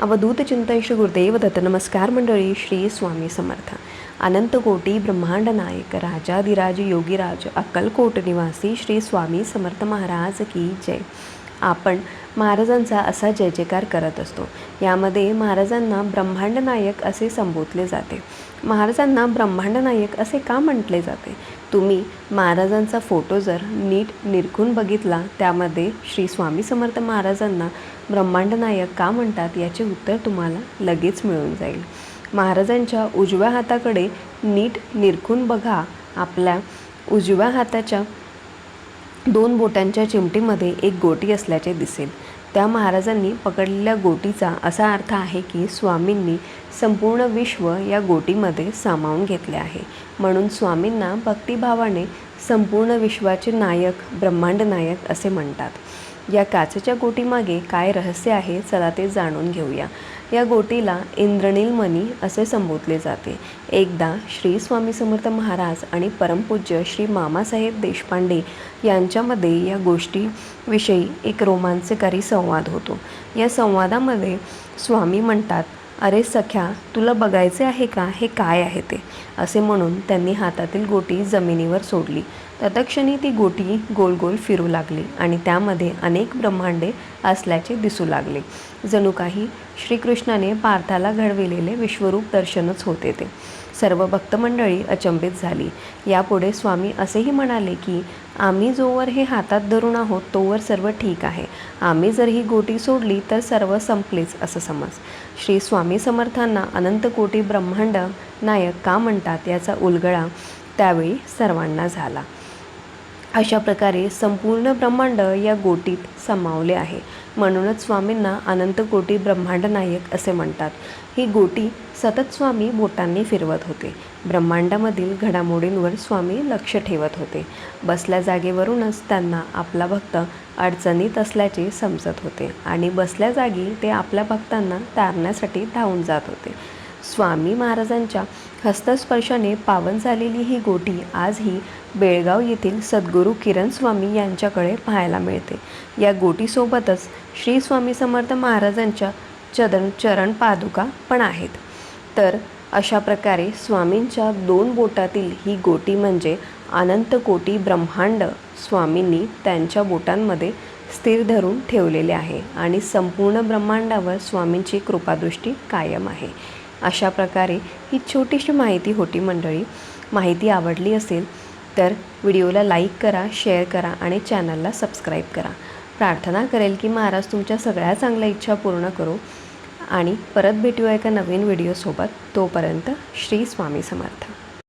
अवधूत चिंतन गुरुदेव दत्त नमस्कार मंडळी श्री स्वामी समर्थ। अनंत कोटी ब्रह्मांड नायक राजाधिराज योगीराज अक्कलकोट निवासी श्री स्वामी समर्थ महाराज की जय। आपण महाराजांचा असा जय जयकार करत असतो. यामध्ये महाराजांना ब्रह्मांड नायक असे संबोधले जाते. महाराजांना ब्रह्मांड नायक असे का म्हटले जाते? तुम्ही महाराजांचा फोटो जर नीट निरखून बघितला त्यामध्ये श्री स्वामी समर्थ महाराजांना ब्रह्मांड नायक का म्हणतात याचे उत्तर तुम्हाला लगेच मिळून जाईल. महाराजांच्या उजव्या हाताकडे नीट निरखून बघा. आपल्या उजव्या हाताच्या दोन बोटांच्या चिमटीमध्ये एक गोटी असल्याचे दिसेल. त्या महाराजांनी पकडलेल्या गोटीचा असा अर्थ आहे की स्वामींनी संपूर्ण विश्व या गोटीमध्ये सामावून घेतले आहे. म्हणून स्वामींना भक्तिभावाने संपूर्ण विश्वाचे नायक ब्रह्मांड नायक असे म्हणतात. या काचेच्या गोटीमागे काय रहस्य आहे चला ते जाणून घेऊया. या गोटीला इंद्रनील मणी असे संबोधले जाते. एकदा श्री स्वामी समर्थ महाराज आणि परमपूज्य श्री मामासाहेब देशपांडे यांच्यामध्ये या गोष्टीविषयी एक रोमांचकारी संवाद होतो. या संवादामध्ये स्वामी म्हणतात अरे सख्या तुला बघायचे आहे का? हे काय आहे ते? असे म्हणून त्यांनी हातातील गोटी जमिनीवर सोडली. तत्क्षणी ती गोटी गोल गोल फिरू लागली आणि त्यामध्ये अनेक ब्रह्मांडे असल्याचे दिसू लागले. जणू काही श्रीकृष्णाने पार्थाला घडविलेले विश्वरूप दर्शनच होते ते. सर्व भक्तमंडळी अचंबित झाली. यापुढे स्वामी असेही म्हणाले की आम्ही जोवर हे हातात धरून आहोत तोवर सर्व ठीक आहे. आम्ही जर ही गोटी सोडली तर सर्व संपलेच असं समज. श्री स्वामी समर्थांना अनंत कोटी ब्रह्मांड नायक का म्हणतात याचा उलगडा त्यावेळी सर्वांना झाला. अशा प्रकारे संपूर्ण ब्रह्मांड या गोटीत सामावले आहे. म्हणूनच स्वामींना अनंत कोटी ब्रह्मांड नायक असे म्हणतात. ही गोटी सतत स्वामी बोटांनी फिरवत होते. ब्रह्मांडामधील घडामोडींवर स्वामी लक्ष ठेवत होते. बसल्या जागेवरूनच त्यांना आपला भक्त अडचणीत असल्याचे समजत होते आणि बसल्या जागी ते आपल्या भक्तांना तारण्यासाठी धावून जात होते. स्वामी महाराजांच्या हस्तस्पर्शाने पावन झालेली ही गोटी आजही बेळगाव येथील सद्गुरू किरण स्वामी यांच्याकडे पाहायला मिळते. या गोटीसोबतच श्री स्वामी समर्थ महाराजांच्या चरण चरण पादुका पण आहेत. तर अशा प्रकारे स्वामींच्या दोन बोटातील ही गोटी म्हणजे अनंत कोटी ब्रह्मांड स्वामींनी त्यांच्या बोटांमध्ये स्थिर धरून ठेवलेले आहे आणि संपूर्ण ब्रह्मांडावर स्वामींची कृपादृष्टी कायम आहे. अशा प्रकारे ही छोटीशी माहिती होती मंडळी. माहिती आवडली असेल तर व्हिडिओला लाईक करा शेअर करा आणि चॅनलला सबस्क्राईब करा. प्रार्थना करेल की महाराज तुमच्या सगळ्या चांगल्या इच्छा पूर्ण करू आणि परत भेटूया एका नवीन व्हिडिओसोबत. तोपर्यंत श्री स्वामी समर्थ.